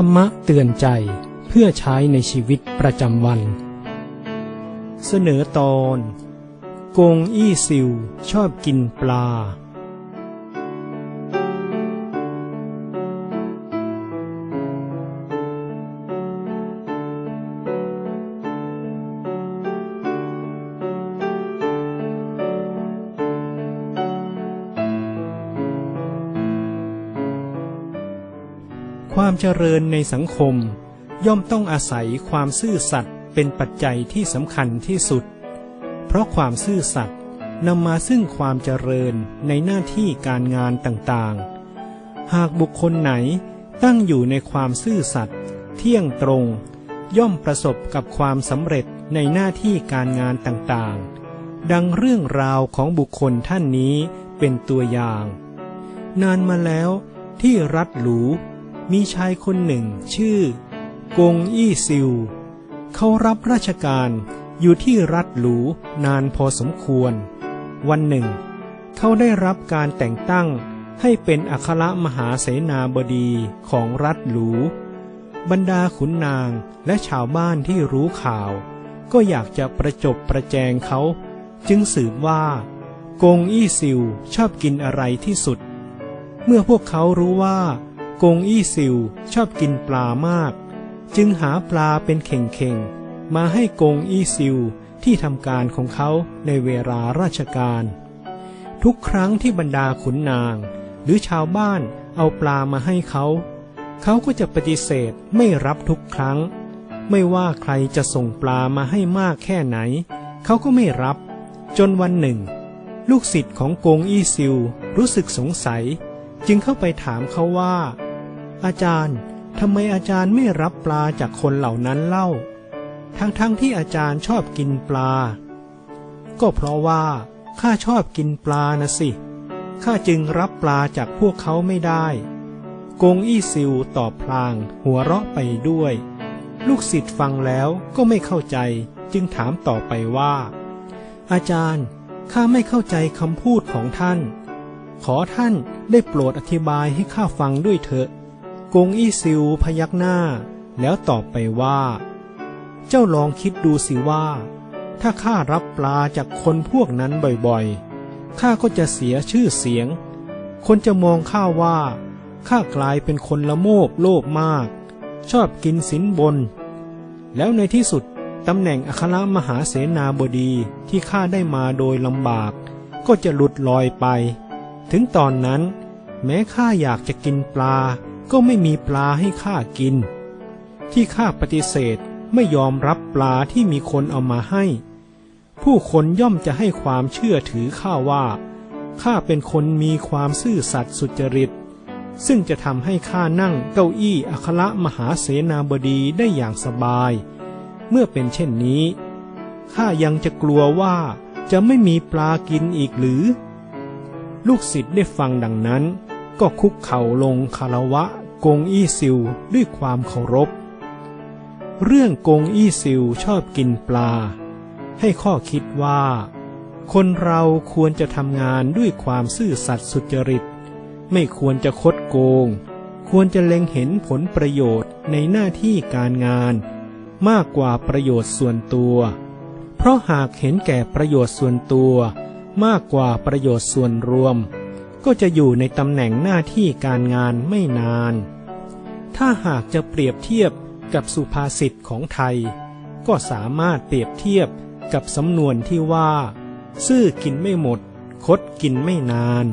รรมะเตือนใจเพื่อใช้ในชีวิตประจำวัน เสนอตอน กงอี้ซิวชอบกินปลา ความเจริญในสังคม ย่อมต้องอาศัยความซื่อสัตย์เป็นปัจจัยที่สำคัญที่สุด เพราะความซื่อสัตย์นำมาซึ่งความเจริญในหน้าที่การงานต่างๆ หากบุคคลไหนตั้งอยู่ในความซื่อสัตย์เที่ยงตรง ย่อมประสบกับความสำเร็จในหน้าที่การงานต่างๆ ดังเรื่องราวของบุคคลท่านนี้เป็นตัวอย่าง นานมาแล้วที่รัฐหรู มีชายคนหนึ่ง ชื่อ กงอี้ซิว เขารับราชการอยู่ที่รัฐหรูนานพอสมควร วันหนึ่ง เขาได้รับการแต่งตั้งให้เป็นอัครมหาเสนาบดีของรัฐหรูบรรดาขุนนางและชาวบ้านที่รู้ข่าว ก็อยากจะประจบประแจงเขา จึงสืบว่า กงอี้ซิวชอบกินอะไรที่สุด เมื่อพวกเขารู้ว่า กงอี้ซิวชอบกินปลามาก จึงหาปลาเป็นเข่งๆ มาให้กงอี้ซิวที่ทำการของเขาในเวลาราชการ ทุกครั้งที่บรรดาขุนนาง หรือชาวบ้านเอาปลามาให้เขา เขาก็จะปฏิเสธไม่รับทุกครั้ง ไม่ว่าใครจะส่งปลามาให้มากแค่ไหน เขาก็ไม่รับ จนวันหนึ่ง ลูกศิษย์ของกงอี้ซิวรู้สึกสงสัย จึงเข้าไปถามเขาว่า อาจารย์ทำไมอาจารย์ไม่รับปลาจากคนเหล่านั้นเล่า ทั้งๆทที่อาจารย์ชอบกินปลา ก็เพราะว่าข้าชอบกินปลานะสิข้าจึงรับปลาจากพวกเขาไม่ได้กงอี้ซิวตอบพลาง หัวเราะไปด้วย ลูกศิษย์ฟังแล้วก็ไม่เข้าใจจึงถามต่อไปว่า อาจารย์ข้าไม่เข้าใจคำพูดของท่าน ขอท่านได้โปรดอธิบายให้ข้าฟังด้วยเถอะ กงอี้ซิวพยักหน้า แล้วตอบไปว่า เจ้าลองคิดดูสิว่า ถ้าข้ารับปลาจากคนพวกนั้นบ่อยๆ ข้าก็จะเสียชื่อเสียง คนจะมองข้าว่าข้ากลายเป็นคนละโมบโลภมาก ชอบกินสินบน แล้วในที่สุดตำแหน่งอัครมหาเสนาบดีที่ข้าได้มาโดยลำบาก ก็จะหลุดลอยไป ถึงตอนนั้น แม้ข้าอยากจะกินปลา ก็ไม่มีปลาให้ข้ากิน ที่ข้าปฏิเสธไม่ยอมรับปลาที่มีคนเอามาให้ ผู้คนย่อมจะให้ความเชื่อถือข้าว่าข้าเป็นคนมีความซื่อสัตย์สุจริต ซึ่งจะทำให้ข้านั่งเก้าอี้อัครมหาเสนาบดีได้อย่างสบาย เมื่อเป็นเช่นนี้ข้ายังจะกลัวว่าจะไม่มีปลากินอีกหรือ ลูกศิษย์ได้ฟังดังนั้น ก็คุกเข่าลงคารวะกงอี้ซิวด้วยความเคารพ เรื่องกงอี้ซิวชอบกินปลา ให้ข้อคิดว่า คนเราควรจะทำงานด้วยความซื่อสัตย์สุจริต ไม่ควรจะคดโกง ควรจะเล็งเห็นผลประโยชน์ในหน้าที่การงาน มากกว่าประโยชน์ส่วนตัว เพราะหากเห็นแก่ประโยชน์ส่วนตัว มากกว่าประโยชน์ส่วนรวม ก็จะอยู่ในตำแหน่งหน้าที่การงานไม่นาน ถ้าหากจะเปรียบเทียบกับสุภาษิตของไทย ก็สามารถเปรียบเทียบกับสำนวนที่ว่า ซื่อกินไม่หมด คดกินไม่นาน